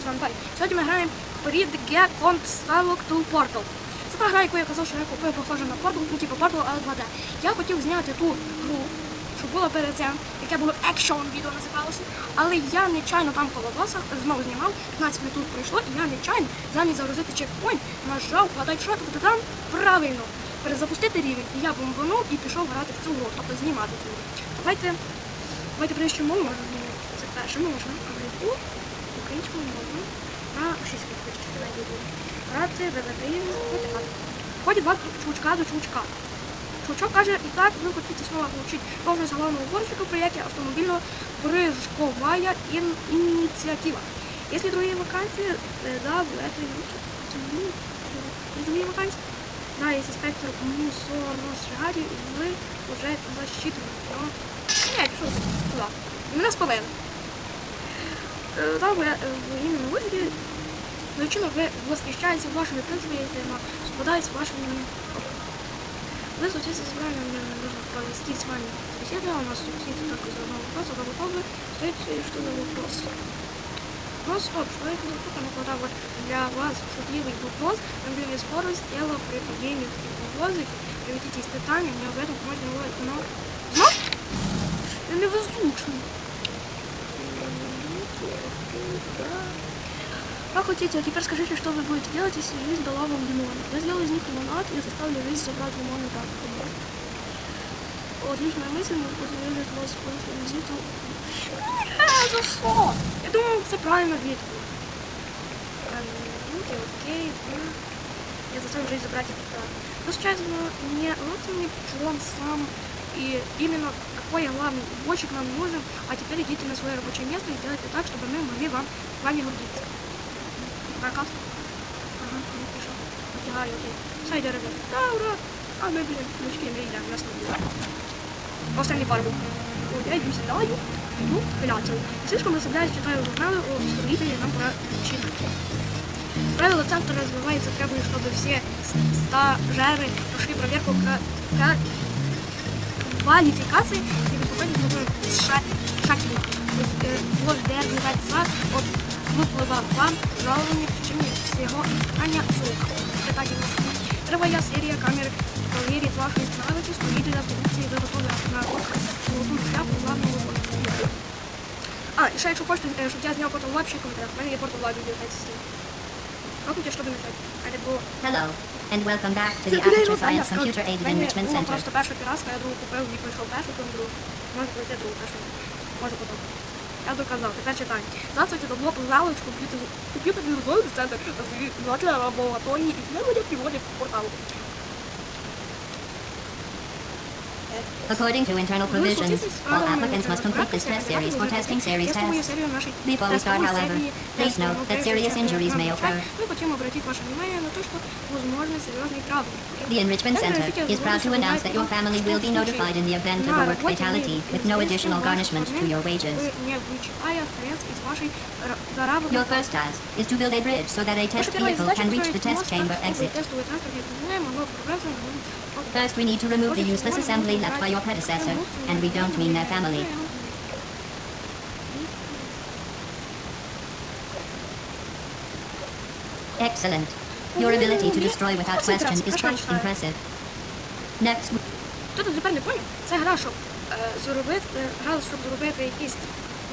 Привіт вам, бай. Сьогодні ми граємо Read Get Comp Skywalk to Portal. Це та гра, яку я казав, що я купив, похожа на Portal, ну типу Portal, але 2D. Я хотів зняти ту гру, що було перед цим, яке було екшон відео називалося, але я нечайно там коло боса знову знімав, 15 минут пройшло, і я нечайно замість загрузити чекпоінт, нажав, вгадай, що тобто там правильно перезапустити рівень. І я бомбанув і пішов грати в цю гру, тобто знімати цю гру. Давайте, давайте прежде мову можна змінити. Це перше можна, українською мовою на російській хочеш найбільше. Грати, ВВТ, Входить два чувачка до чувачка. Чувачок каже, и так вы хотите снова получить должность главного уборщика проекта автомобильно-прыжковая ин- инициатива. Если другие вакансии, э, да, в этой автомобильной есть другие вакансии. Да, есть инспектор мусоросжарі, ви вже засчитані. Но... Ні, пішов туди. І мене спалили. Е, Да, ви е, в іменно вигляді Причина ви восхищаєтеся вашими принципами, совпадает с вашими Вы случится с вами, мне нужно провести с вами беседу, у нас случится только из одного вопроса, вы готовы? Стоит что за вопрос? Вопрос, стоп, что это за штука, ну когда вот для вас шутливый вопрос, например, скорость тела при падении в таком воздухе, проведите испытания, мне об этом можно говорить, но... Но? Я не везучий. Как хотите, а теперь скажите, что вы будете делать, если жизнь дала вам лимоны. Я сделаю из них лимонад и заставлю жизнь забрать лимоны так. Отличная мысль, быть, вырежет вас после визиту. За что? Я думаю, це правильно ответ. Окей, окей. Я заставлю жизнь забрать это правильно. Но сейчас не родственник Джон сам и именно такой главный уборщик нам нужен, а теперь идите на свое рабочее место и сделайте так, чтобы мы могли вам вами гордиться. Прокат. Ага, ну, пішов. Натягаю, окей. Все йде ребят. Да, ура! А ми, блін, мужики, ми йдемо, нас не буде. Останній пар був. Ой, я йду сідаю, йду пиляцию. Слишком расслабляюсь, читаю журналы о строителе, нам пора читать. Правила центра развивается, требует, чтобы все стажеры прошли проверку к, к квалификации и выступали в шаки. Ложь ДР-22 от виплива вам жаловані в течение всього питання звука. Питання Триває серія камер провірить вашу справитість, повітря продукції ви готові на золоту шляпу главного. А, і ще якщо хочете, е, щоб я зняв потім лапші коментарях, в мене є портал бібліотеці з цим. Рокнуті, щоб не так. Або... Hello, and welcome back to the Aperture Science Computer Aided Enrichment Center. просто перша піраска, я другу купив і пройшов першу, потім другу. Може пройти другу першу. Може потім. Я доказав, тепер читай. Здравствуйте, добро пожаловать в компьютер, компьютерный ресурсный центр развивателя лаборатории и исследования привода к порталу. According to internal provisions, all applicants must complete this test series or testing series test. Before we start, however, please note that serious injuries may occur. The Enrichment Center is proud to announce that your family will be notified in the event of a work fatality with no additional garnishment to your wages. Your first task is to build a bridge so that a test vehicle can reach the test chamber exit. First, we need to remove the useless assembly line. Left by your predecessor, and we don't mean their family. Excellent. Your ability to destroy without question is quite impressive. Next, тут тепер не поняв? Це гра, щоб е, зробити, е, гра, щоб зробити якийсь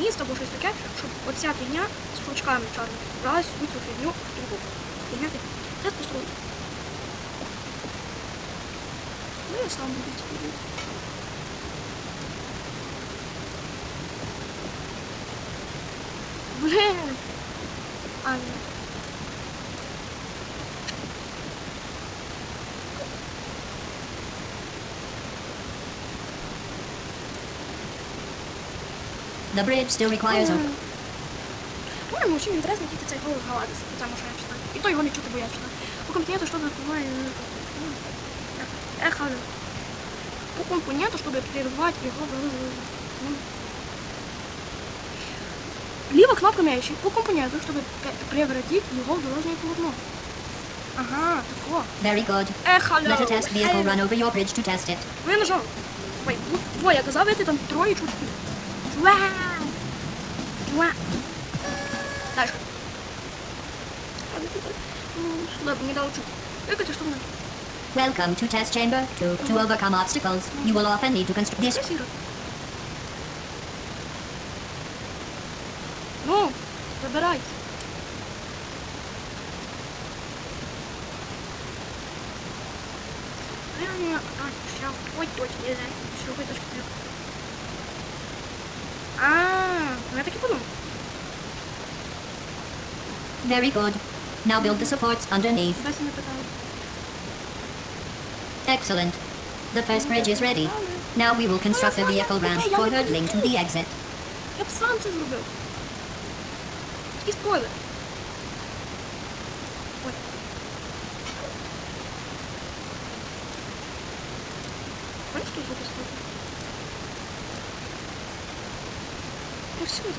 місто або щось таке, щоб оця фігня з крючками чорними бралась у цю фігню в трубу. Фігня фігня. Це построїть. Ну, я сам буду це робити. Блин! А, ні. the bridge still requires a По-моєму, всім інтересно тільки цей голос Галадис, це може я читаю. І то його не чути, бо я читаю. По компоненту, чтобы бывает Эхо. По компоненту, чтобы прервать его... ну. Либо кнопка мяющая по компоненту, чтобы пре- превратить его в дорожное полотно. Ага, тако. very good. Эхо. Let a test vehicle run over your bridge to test it. Ну я нажав. Ой, ну, двоє, казав, я ти там троє чутки. Вау! Вау! Дальше. Але тут, ну, ладно, не дал чуть. Как это, что у нас? Welcome to test chamber 2. To overcome obstacles, you will often need to construct this. Красиво. Ну, забирай. Реально, а, ща, ой, точно, я знаю, що ви точки треба. А, ну я так і подумав. Very good. Now build the supports underneath. Досі не питали. Excellent. The first bridge is ready. Now we will construct a vehicle ramp for hurdling to the exit. Я б сам це зробив. Такий спойлер. Ой. Бачиш, що звуки схожі? Ну все таке.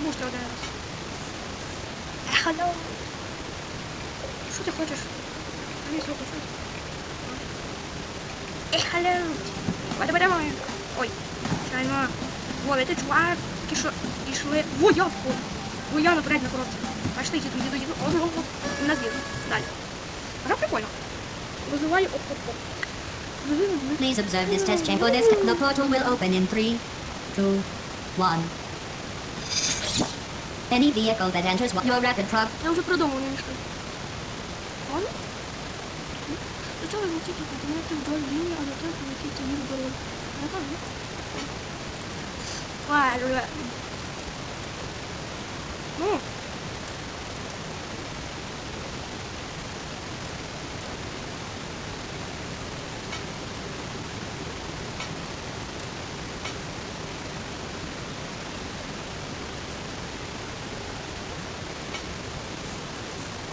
Збуште один раз. Ех, алло. Що ти хочеш? Мені звуку щось. Ех, алло. Давай, давай, давай. Ой, чайно. Вова, это чувак, ті, що. Во, я! Во, я наперед на коробці. Бачите, їду, їду, їду. О, о, о. На звір. Далі. Гра прикольно. Визиваю оп-оп-оп. Please observe this test chamber. This the portal will open in three, two, one. Any vehicle that enters your rapid prog Я вже придумав немножко. Он? Спочатку звучить кабінети вдоль лінії, а затем полетіти їх дорогу. Я знаю. Ладно. Ну.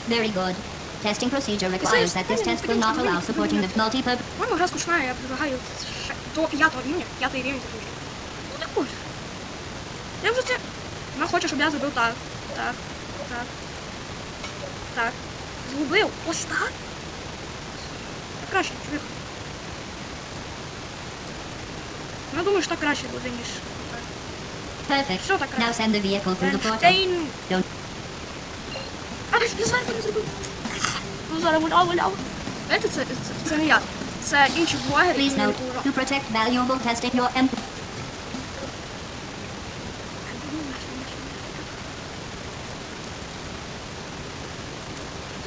Very good. Testing procedure requires that this test will not allow supporting the multi-purpose. По-моему, гра скучная, я предлагаю до п'ятого рівня, п'ятий рівень такий. Ну ти хочеш. Я вже це... Вона хоче, щоб я зробив так, так, так, так. Зробив ось так. Так краще, чоловік. Ну, думаю, що так краще буде, ніж так. Perfect. Все так Now краще. send the vehicle through the portal. Don't. А, я зверху не зробив. Ну, зараз валяв, валяв. Знаєте, це, це, це не я. Це інші блогери. Please які note, мені to protect valuable testing your M.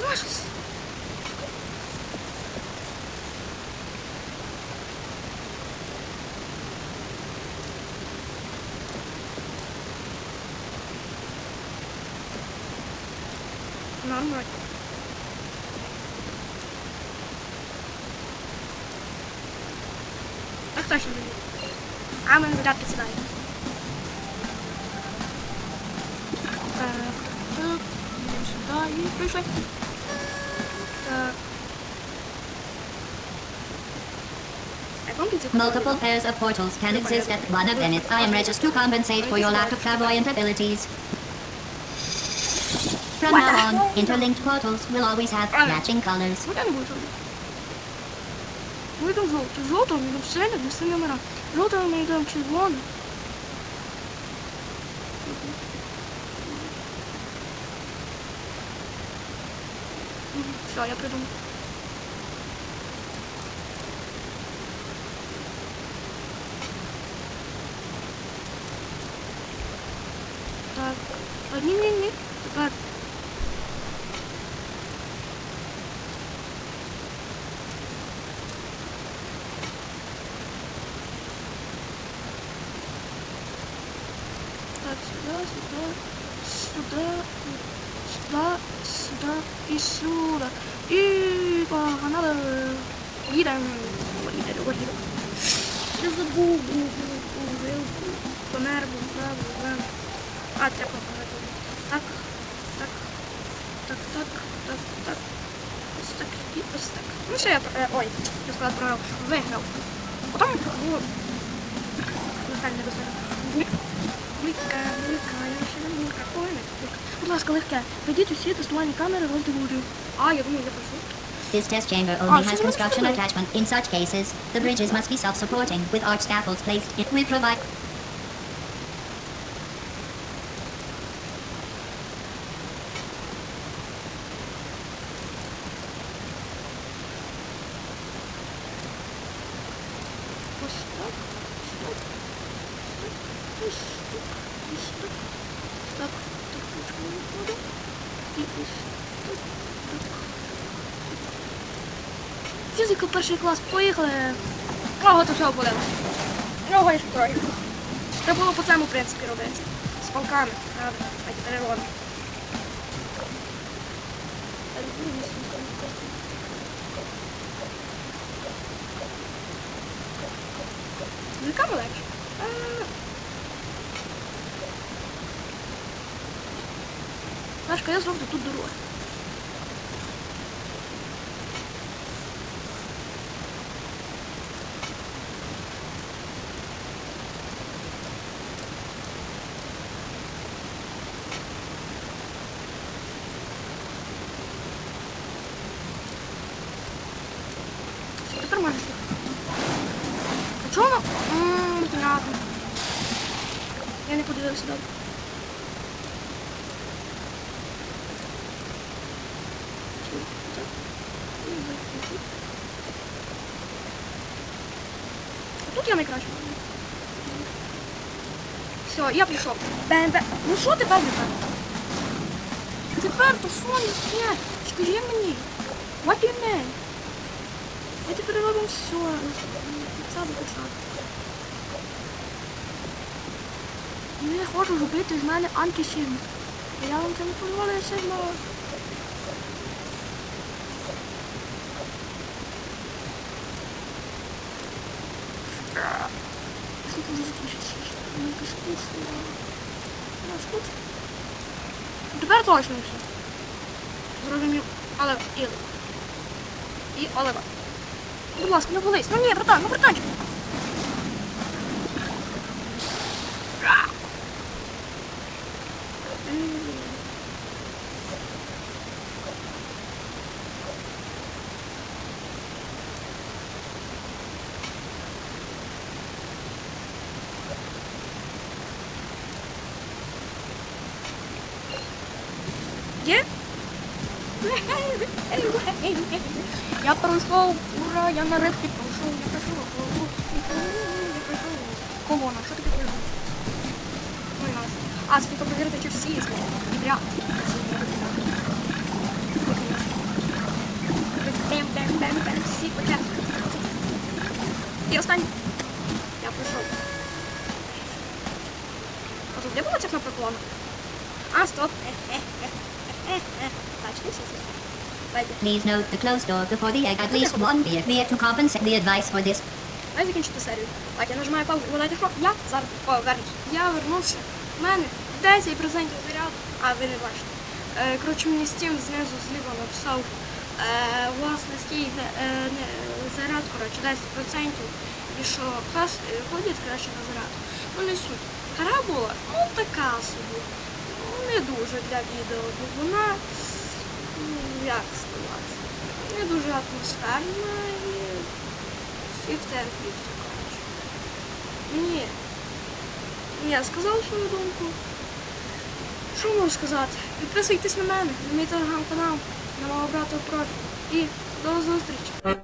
Знаешь, Нормально. I'm gonna adopt this guy. Multiple pairs of portals can exist at one of Venice. I am registered to compensate for your lack of clairvoyant abilities. From now on, interlinked portals will always have matching colors. Жовтого ми йдемо синя, ми синя номера. Жовтого ми йдемо червоний. Все, я придумав. Так. А, ні, ні, ні. Тепер. Так, сюда, сюда, сюда, сюда, сюда и сюда. И погнали. Їдемо. Я забув, був, був. Помер, був, був, був. А, це помер. Так, так, так, так, так, так. Ось так, і ось так. Ну все, я, е, ой, я сказав про виграв. Потім було... Нехай не достатньо. Легка, легка, я не легка. А, я думаю, я. This test chamber only has construction attachment. In such cases, the bridges must be self-supporting with arch scaffolds placed. It will provide. ось тут, ось тут. Так, так почему виходить. І ось тут, так. Фізика перший клас поїхали. Багато всього буде. Много їх трохи. Треба було по цьому, принципі, робити. З полками, а перерон. Яка легше? Дашка, я зроблю тут дорогу. Все, тепер можеш. А? Ммм, понятно. Я не подивився добре. А Тут я найкраще. Все, я прийшов. Бем-бем. Ну що тепер тепер? Тепер то фон є. Скажи мені. What do you mean? Ми тепер робимо все. Це до початку. Я хочу робити з мене антисігма. Я вам це не дозволю сигма. Сколько вже закінчиться? Мені якось скучно. Скучно. Тепер точно все. Зрозумів. Але і І Олева. Будь ласка, не болись. Ну ні, братан, ну братанчик. Є? Я пройшов, ура, я на рибки пройшов, я пройшов, я пройшов. Колона, що таке пройшов? Ну і нас. А, це тільки перевірити, чи всі є. Прям. Бем, бем, бем, бем, всі початку. І останній. Я пройшов. А тут де була ця кнопка клону? А, стоп. Бачите, все, все. Please note the closed door before the egg. At least one beer clear to compensate the advice for this. Дай закінчити серію. Так, я нажимаю паузу. Знаєте що? Я зараз повернусь. Я вернувся. У мене 10% заряду. А, ви не бачите. Е, коротше, мені Steam знизу зліва написав. Е, у вас низький е, не, заряд, коротше, 10%. І що клас е, ходять краще на заряд. Ну не суть. Гра була, ну така собі. Ну, не дуже для відео, бо вона, як сказати, не дуже атмосферна і 50 and 50, коротше. Ні, я сказав свою думку. Що можу сказати? Підписуйтесь на мене, на мій телеграм-канал, на мого брата профіль. І до зустрічі.